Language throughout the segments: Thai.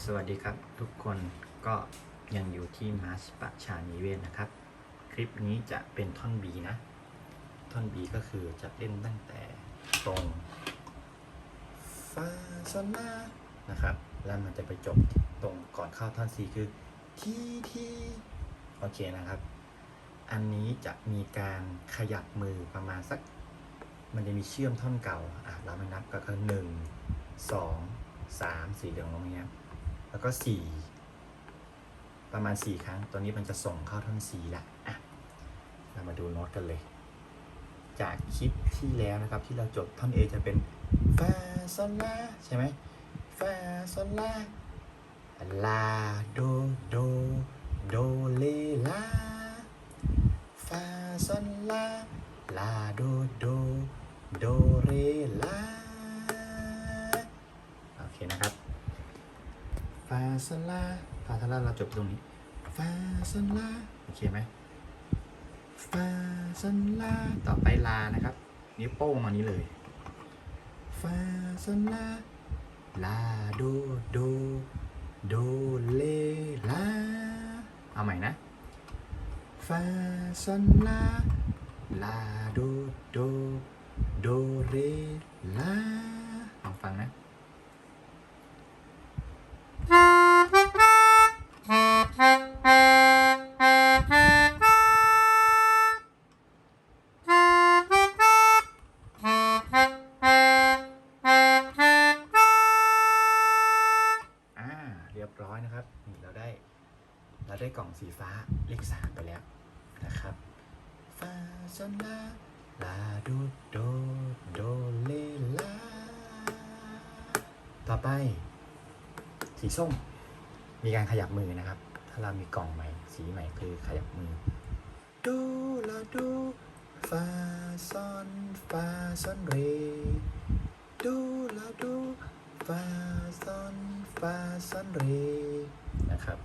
สวัสดีครับทุกคนก็ยังอยู่ที่มาสปะชานิเวศนะครับ คลิปนี้จะเป็นท่อน B นะ ท่อน B ก็คือจะเล่นตั้งแต่ตรงฟาโซลานะครับ แล้วมันจะไปจบตรงก่อนเข้าท่อน C คือทีทีโอเคนะครับ อันนี้จะมีการขยับมือประมาณสัก มันจะมีเชื่อมท่อนเก่าอะเราไม่นับก็คือหนึ่งสองสามสี่เหลืองลงเนี้ย แล้วก็สี่ประมาณสี่ครั้ง ตัวนี้มันจะส่งเข้าท่อนสีละอะเรามาดูโน้ตกันเลย จากคลิปที่แล้วนะครับที่เราจบท่อน A จะเป็นฟาโซลาใช่ไหมฟาโซลาลาโดโดโดเลลาฟาโซลาลาโดโดโด ฟาลาฟาโซลาเราจบตรงนี้ฟาโซลาโอเคไหมฟาซันลาต่อไปลานะครับ นิ้วโป้งมานี้เลยฟาซันลาลาโดโดโดเลลาเอาใหม่นะฟาซันลาลาโดโดโดเรลาลองฟังนะ กล่องสีฟ้าเลขสามไปแล้วนะครับฟาซอนลาลาโดโดโดเลลาต่อไป สีส้ม มีการขยับมือนะครับ ถ้าเรามีกล่องใหม่ สีใหม่คือขยับมือดูลาดูฟาซอนฟาซอนเรดูลาดูฟาซอนฟาซอนเรนะครับ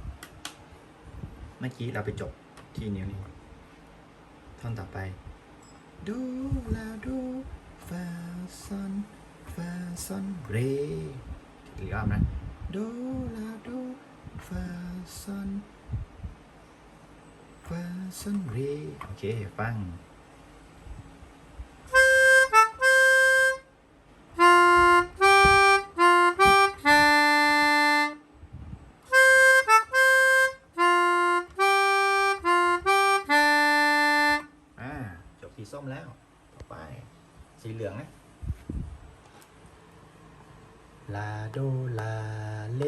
เมื่อกี้เราไปจบที่นิ้วนี้ท่อนต่อไป ดูลาดูฟาซอนฟาซอนเรอีกรอบนะดูลาดูฟาซอนฟาซอนเรโอเค ฟัง ส้มแล้ว ต่อไป สีเหลืองนะลาโดลาเล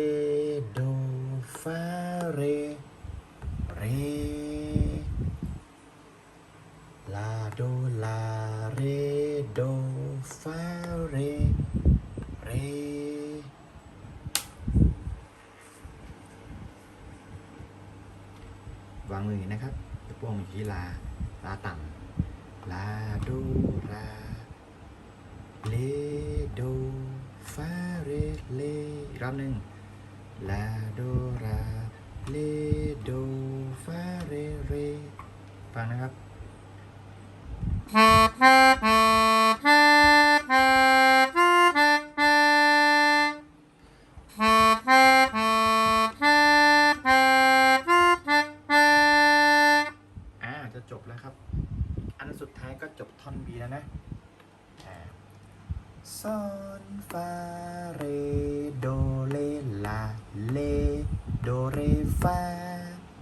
โดฟาเรเรลาโดลาเรโดฟาเรเรวางมืออย่างนี้นะครับจะโป้งอยู่ที่ลาลาต่ำ โดราเลโดฟาเรเลรอบหนึ่งลาโดราเล ซอนฟาเรโดเลลาเลโดเรฟา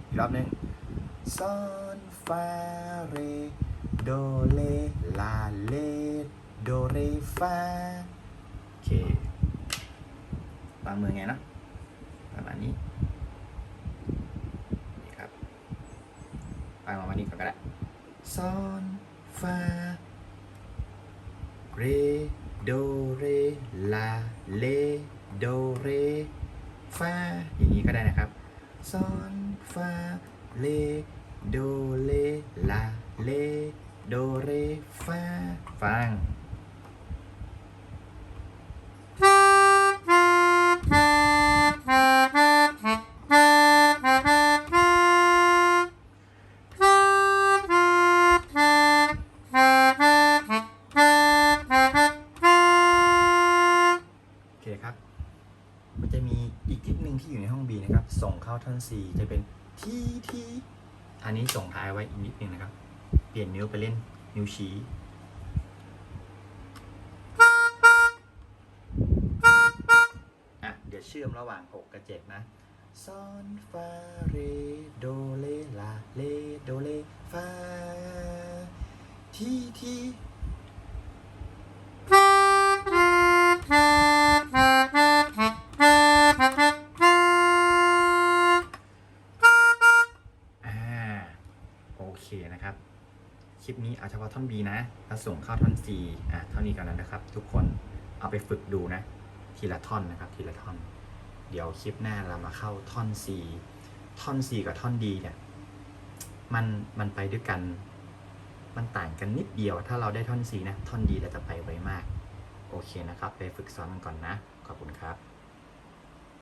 อีกรอบหนึ่งซอนฟาเรโดเลลาเลโดเรฟาโอเควางมือไงนะประมาณนี้นี่ครับไปมาวันนี้ก่อนก็ได้ซอนฟาเร โดเรลาเลโดเรฟาอย่างนี้ก็ได้นะครับซอนฟาเลโดเลลาเลโดเรฟาฟัง ท่อน C จะเป็นทีทีอันนี้ส่งท้ายไว้อีกนิดนึงนะครับ เปลี่ยนนิ้วไปเล่นนิ้วชี้เดี๋ยวเชื่อมระหว่าง 6 กับ 7 นะซอนฟาเรโดเลลาเลโดเลฟาทีที ลิปนี้เอาเฉพาะท่อน B นะแล้วส่งเข้าท่อน C อะเท่านี้กันแล้วนะครับ ทุกคนเอาไปฝึกดูนะ ทีละท่อนนะครับทีละท่อน เดี๋ยวคลิปหน้าเรามาเข้าท่อน C ท่อน C กับท่อน D เนี่ยมันมันไปด้วยกัน มันต่างกันนิดเดียว ถ้าเราได้ท่อน C นะ ท่อน D เราจะไปไวมาก โอเคนะครับ ไปฝึกซ้อมกันก่อนนะ ขอบคุณครับ